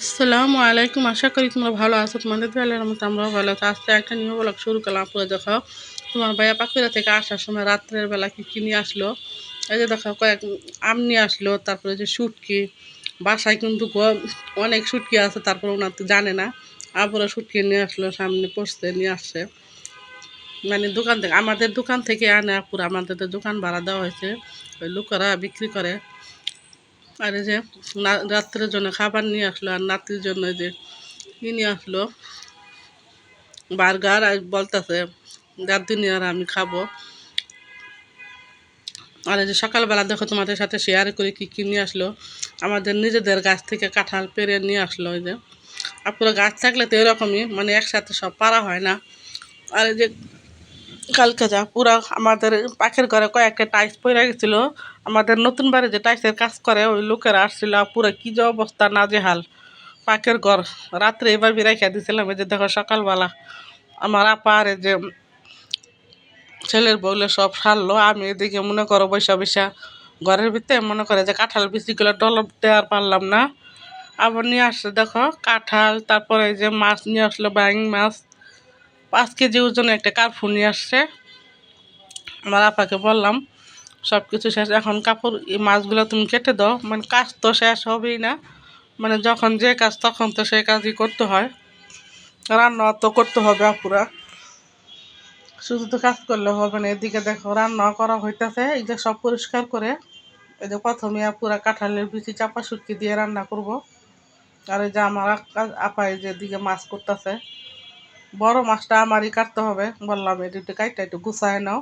আসসালামু আলাইকুম। আশা করি তোমরা ভালো আছো। তোমাদের বেলার মতো আমরাও ভালো আছি। আজকে একটা নিউ ব্লগ শুরু করলাম। পুরো দেখো, তোমার ভাইয়া পাকুড়া থেকে আসার সময় রাত্রের বেলা কি কি নিয়ে আসলো? এই যে দেখো, কয়েক আম নিয়ে আসলো, তারপরে যে শুটকি, বাসায় কিন্তু অনেক শুটকি আছে, তারপরে ওনার তো জানে না। আবার শুটকি নিয়ে আসলো, সামনে পড়ছে নিয়ে আসছে। মানে দোকান থেকে, আমাদের দোকান থেকে আনে পুরো আমাদের তো দোকান ভাড়া দেওয়া হয়েছে। ওই লোকেরা বিক্রি করে। আর যে রাত্রের জন্য খাবার নিয়ে আসলো আর নাতির জন্য যে কি নিয়ে আসলো। বার্গার আর বলতেছে দাদি নিয়ে আর আমি খাব। আর যে সকালবেলা দেখো তোমাদের সাথে শেয়ার করে কি কি নিয়ে আসলো। আমাদের নিজেদের গাছ থেকে কাঁঠাল পেরে নিয়ে আসলো ওই যে। আর পুরো গাছ থাকলে তো এরকমই মানে একসাথে সব পারা হয় না। আর যে কালকে যা, পুরো আমাদের পাখের ঘরে কয়েকটা টাইস পড়ে গেছিল। আমাদের নতুন বাড়ি যে টাইসের কাজ করে, ওই লোকেরা আসছিল, পুরো কি যে অবস্থা, নাজেহাল। পাখের ঘর, রাত্রে এবার বিরাইখা দিয়েছিলাম যে দেখো সকালবেলা। আমার আপা আর এই যে ছেলের বউলে সব সারলো, আমি এদিকে মনে করো বৈশা বৈশা ঘরের ভিতরে মনে করে যে কাঁঠাল বিচিগুলো ডলপ দেওয়ার পারলাম না। আবার নিয়ে আসছে, দেখো কাঁঠাল, তারপরে যে মাছ নিয়ে আসলো ব্যাং মাছ। পাঁচ কেজি ওজনে একটা কার্ফু নিয়ে আসছে। আমার আপাকে বললাম সব কিছু শেষ, এখন কাপড় মাছগুলো তুমি কেটে দাও। মানে কাজ তো শেষ হবেই না। মানে যখন যে কাজ, তখন তো সেই কাজই করতে হয়। রান্না তো করতে হবে আপুরা। শুধু তো কাজ করলে হবে না, এদিকে দেখো রান্না করা হইতেছে, এই যে সব পরিষ্কার করে। এই যে প্রথমে আপুরা কাঁঠালের বিচি চাপা সুটকি দিয়ে রান্না করব। আর এই যে আমার আপা এই যে এদিকে মাছ করতেছে বড় মাছটা আমারই কাটতে হবে। বললাম এটি একটু কাইটা একটু গুছায় নাও।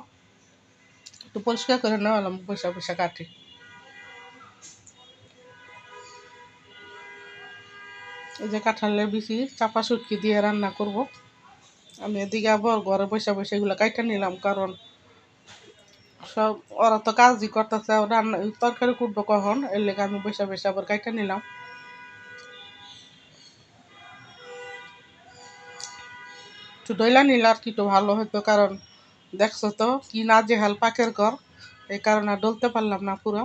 একটু পরিষ্কার করে নাও বললাম পয়সা পয়সা কাটি। এই যে কাঁঠালের বিচি চাপা সুটকি দিয়ে রান্না করব। আমি এদিকে আবার ঘরে বসে বসে এগুলো কাইটা নিলাম, কারণ সব, ওরা তো কাজই করতেছে রান্না, তরকারি কুটবো কখন? এর লেগে আমি বসে বসে আবার কাইটা নিলাম। একটু ডইলা নিলে আর কি একটু ভালো হতো কারণ দেখছ তো কি না যে হাল পাকের ঘর, এই কারণে ডলতে পারলাম না পুরো।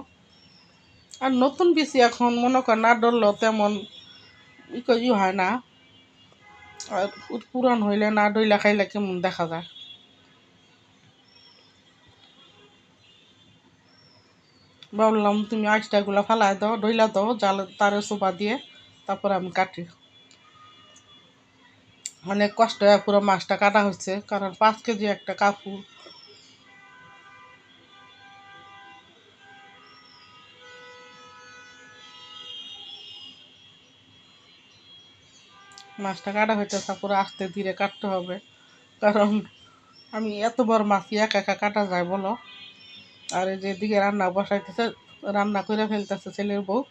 আর নতুন বিচি এখন, মনে কর না ডললেও তেমন ই হয় না। আর পুরান হইলে না ডইলা খাইলে কেমন দেখা যায়। বললাম তুমি আইসটাগুলো ফালাই দাও, ডইলা দাও, জাল তারে সোপা দিয়ে, তারপরে আমি কাটি। অনেক কষ্ট হয় পুরো মাছটা কাটা হচ্ছে কারণ পাঁচ কেজি একটা কাপড়। মাছটা কাটা হইতেছে, পুরো আস্তে ধীরে কাটতে হবে, কারণ আমি এত বড় মাছ একা একা কাটা যায় বলো। আর এই যে এদিকে রান্না বসাইতেছে, রান্না করে ফেলতেছে ছেলের বউ।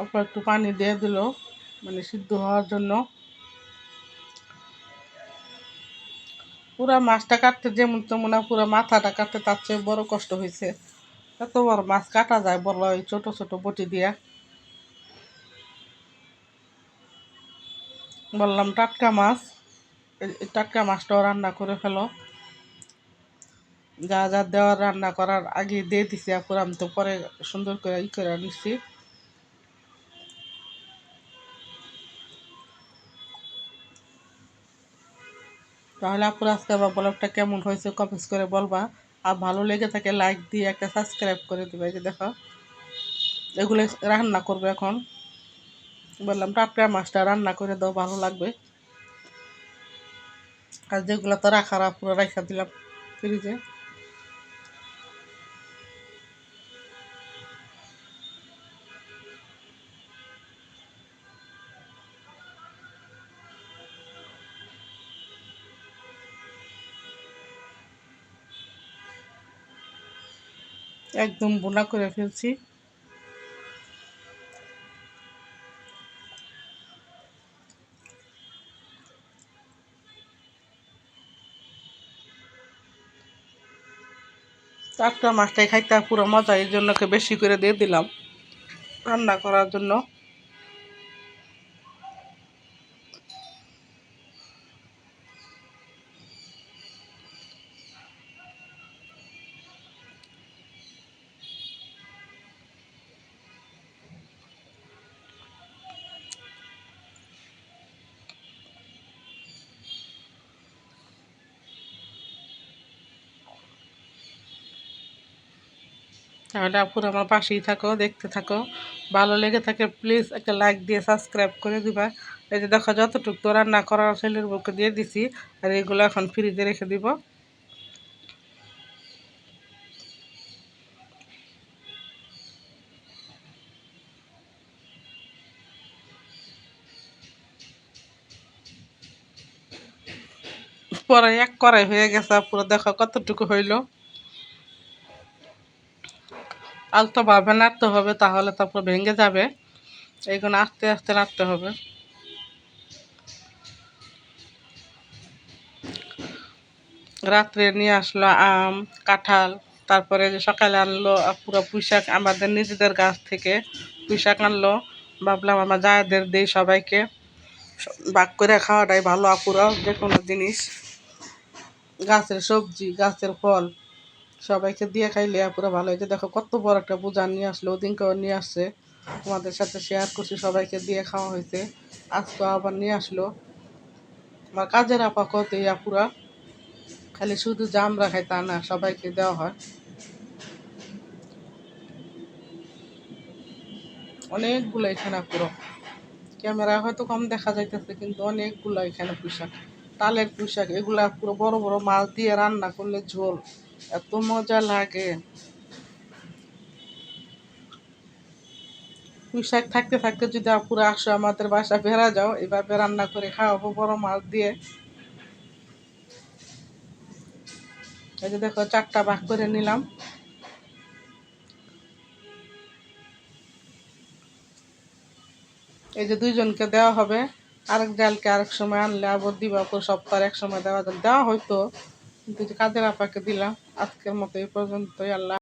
অল্প একটু পানি দিয়ে দিল মানে সিদ্ধ হওয়ার জন্য। পুরা মাছটা কাটতে যেমন তেমন পুরো মাথাটা কাটতে তার চেয়ে বড় কষ্ট হয়েছে। এত বড় মাছ কাটা যায় বড় ওই ছোট ছোট বটি দিয়া। বললাম, টাটকা মাছ। টাটকা মাছটাও রান্না করে ফেলো। যা যা দেওয়ার রান্না করার আগে দিয়ে দিছি আপুর আমি তো পরে সুন্দর করে ই করে নিচ্ছি তাহলে আপুর আজকে আমার ব্লগটা কেমন হয়েছে কমেন্টস করে বলবা। আর ভালো লেগে থাকে লাইক দিয়ে একটা সাবস্ক্রাইব করে দেবে যে দেখো। এগুলো রান্না করবে এখন। বললাম টাটকা মাছটা রান্না করে দাও, ভালো লাগবে। আর যেগুলো তো রাখার, আপুরা রাখা দিলাম ফ্রিজে একদম বোনা করে ফেলছি। চারটা মাছটাই খাইতে পুরো মজা, এই জন্যকে বেশি করে দিয়ে দিলাম। রান্না করার জন্য। তাহলে আপুর আমার পাশেই থাকো, দেখতে থাকো। ভালো লেগে থাকে প্লিজ একটা লাইক দিয়ে সাবস্ক্রাইব করে দিবা। এই যে দেখো, যতটুকু তো রান্না করার ছেলের বুকে দিয়ে দিছি, আর এগুলো এখন ফ্রিজে রেখে দিব। পরে এক করাই হয়ে গেছে, পুরো দেখো কতটুকু হইল। আলতো ভাবে নাড়তে হবে, তাহলে তারপর ভেঙে যাবে। এইগুলো আস্তে আস্তে নাড়তে হবে। রাত্রে নিয়ে আসলো আম, কাঁঠাল, তারপরে যে সকালে আনলো পুরো পুঁইশাক, আমাদের নিজেদের গাছ থেকে পুঁইশাক আনলো। ভাবলাম আমার জায়দের দিই সবাইকে। বাক করে খাওয়াটাই ভালো আপুরা যে কোনো জিনিস। গাছের সবজি, গাছের ফল। সবাইকে দিয়ে খাইলে পুরো ভালো হয়েছে দেখো, কত বড় একটা পূজা নিয়ে আসলো, ওদিনকেও নিয়ে আসছে। তোমাদের সাথে শেয়ার করছি, সবাইকে দিয়ে খাওয়া হয়েছে আজকে আবার নিয়ে আসলো। আমার কাজের আপা কত এই আপুরা, খালি শুধু জাম খাই তা না, সবাইকে দেওয়া হয়। অনেকগুলো এখানে পুরো ক্যামেরা হয়তো কম দেখা যাইতেছে, কিন্তু অনেকগুলো এখানে পোশাক। তালের পোশাক, এগুলা পুরো বড় বড় মাছ দিয়ে রান্না করলে ঝোল। এত মজা লাগে। পুঁইশাক থাকতে থাকতে যদি পুরো আসো আমাদের বাসা বেড়া যাও এভাবে রান্না করে খাওয়াবো বড় মাছ দিয়ে। এই যে দেখো, চারটা ভাগ করে নিলাম। এই যে দুইজনকে দেওয়া হবে। আরেক ডালকে আরেক সময় আনলে আবার দিবা সপ্তাহ এক সময় দেওয়া দেওয়া হয়তো কিন্তু কাজের আপাকে দিলাম। আজকের মতো এই পর্যন্তই আল্লাহ